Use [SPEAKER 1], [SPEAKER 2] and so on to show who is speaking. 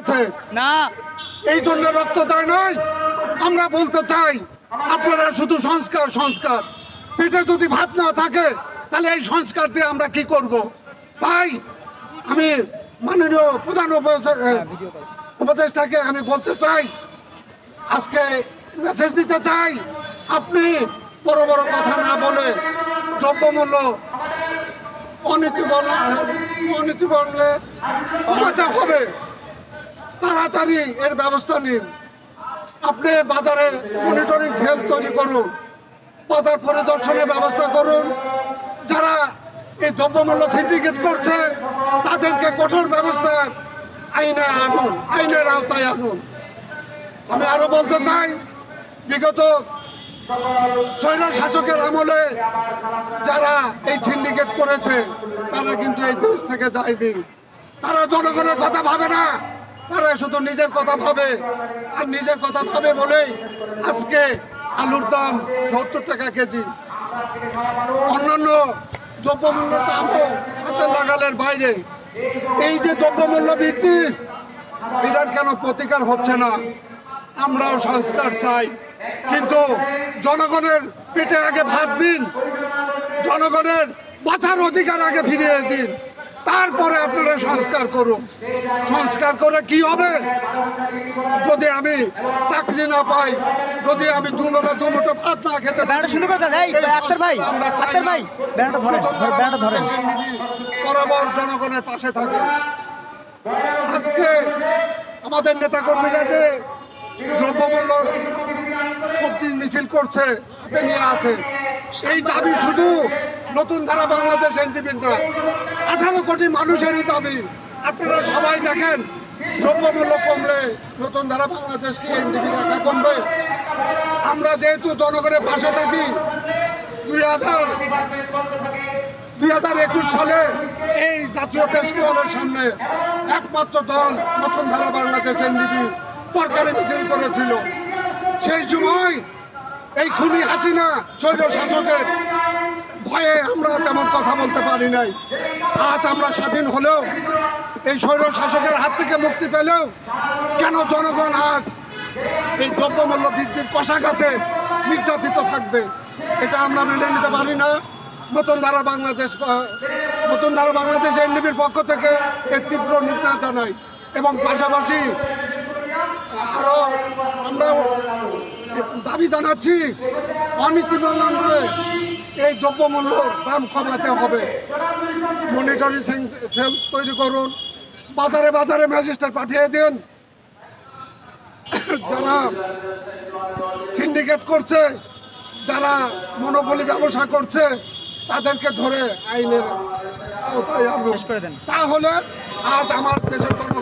[SPEAKER 1] দিয়েছে
[SPEAKER 2] না।
[SPEAKER 1] এই জন্য রক্ত দেয় নয় আমরা বলতে চাই আপনারা শুধু সংস্কার সংস্কার। পেটে যদি ভাত না থাকে তাহলে এই সংস্কার দিয়ে আমরা কি করব? তাই আমি মাননীয় প্রধান উপদেষ্টা- উপদেষ্টাকে আমি বলতে চাই আজকে মেসেজ দিতে চাই আপনি বড় বড় কথা না বলে দ্রব্যমূল্য অনীতি বলা অনীতি বললে কমাতে হবে। তাড়াতাড়ি এর ব্যবস্থা নিন। আপনি বাজারে মনিটরিং সেল তৈরি করুন, বাজার পরিদর্শনের ব্যবস্থা করুন। যারা এই দ্রব্যমূল্য সিন্ডিকেট করছে, তাদেরকে কঠোর ব্যবস্থা আইনে আনুন, আইনের আওতায় আনুন। আমি আরও বলতে চাই, বিগত স্বৈর শাসকের আমলে যারা এই সিন্ডিকেট করেছে, তারা কিন্তু এই দেশ থেকে যায়নি। তারা জনগণের কথা ভাবে না। তারা শুধু নিজের কথা ভাবে, আর নিজের কথা ভাবে বলেই আজকে আলুর দাম সত্তর টাকা কেজি। অন্যান্য দ্রব্যমূল্য দামও হাতে লাগালের বাইরে। এই যে দ্রব্যমূল্য বৃদ্ধি, এটার কেন প্রতিকার হচ্ছে না? আমরাও সংস্কার চাই। কিন্তু জনগণের পেটে আগে ভাত দিন, জনগণের বাঁচার অধিকার আগে ফিরিয়ে দিন। তারপরে আপনারা সংস্কার করুন। সংস্কার করে কি হবে? যদি আমি চাকরি না পাই যদি আমি দু মুঠো দু মুঠো ভাত না খেতে পারি
[SPEAKER 2] করে দেন এই আক্তার ভাই আক্তার। ভাই ব্যানারটা ধরেন ধর- ধরেন।
[SPEAKER 1] বরাবর জনগণের পাশে থাকে। আজকে আমাদের নেতা কর্মীরা যে দ্রব্যমূল্য সবজির মিছিল করছে হাতে নিয়ে আছে সেই দাবি শুধু নতুন ধারা বাংলাদেশ এনটিভির না আঠারো কোটি মানুষেরই দাবি। আপনারা সবাই দেখেন, দ্রব্যমূল্য কমলে নতুন ধারা বাংলাদেশ কি এনটিভি দেখা কমবে। আমরা যেহেতু জনগণের পাশে থাকি, দুই হাজার দুই হাজার একুশ সালে এই জাতীয় প্রেস ক্লাবের সামনে একমাত্র দল নতুন ধারা বাংলাদেশ এনডিপি তরকারি মিছিল করেছিল। সেই সময় এই খুনি হাসিনা শৈল শাসকের ভয়ে আমরা তেমন কথা বলতে পারি নাই। আজ আমরা স্বাধীন হলেও এই শৈল শাসকের হাত থেকে মুক্তি পেলেও কেন জনগণ আজ এই দ্রব্যমূল্য বৃদ্ধির কষাঘাতে নির্যাতিত থাকবে? এটা আমরা মেনে নিতে পারি না। নতুন ধারা বাংলাদেশ নতুন ধারা বাংলাদেশ এনডিবির পক্ষ থেকে এর তীব্র নিন্দা জানাই। এবং পাশাপাশি আরও আমরা দাবি জানাচ্ছি অনীতি বললামে এই দ্রব্যমূল্য দাম কমাতে হবে। মনিটরিং সেল তৈরি করুন বাজারে বাজারে ম্যাজিস্ট্রেট পাঠিয়ে দিন। যারা সিন্ডিকেট করছে যারা মনোবলি ব্যবসা করছে তাদেরকে ধরে আইনের আওতায় আনব। তাহলে আজ আমার দেশের জনগণ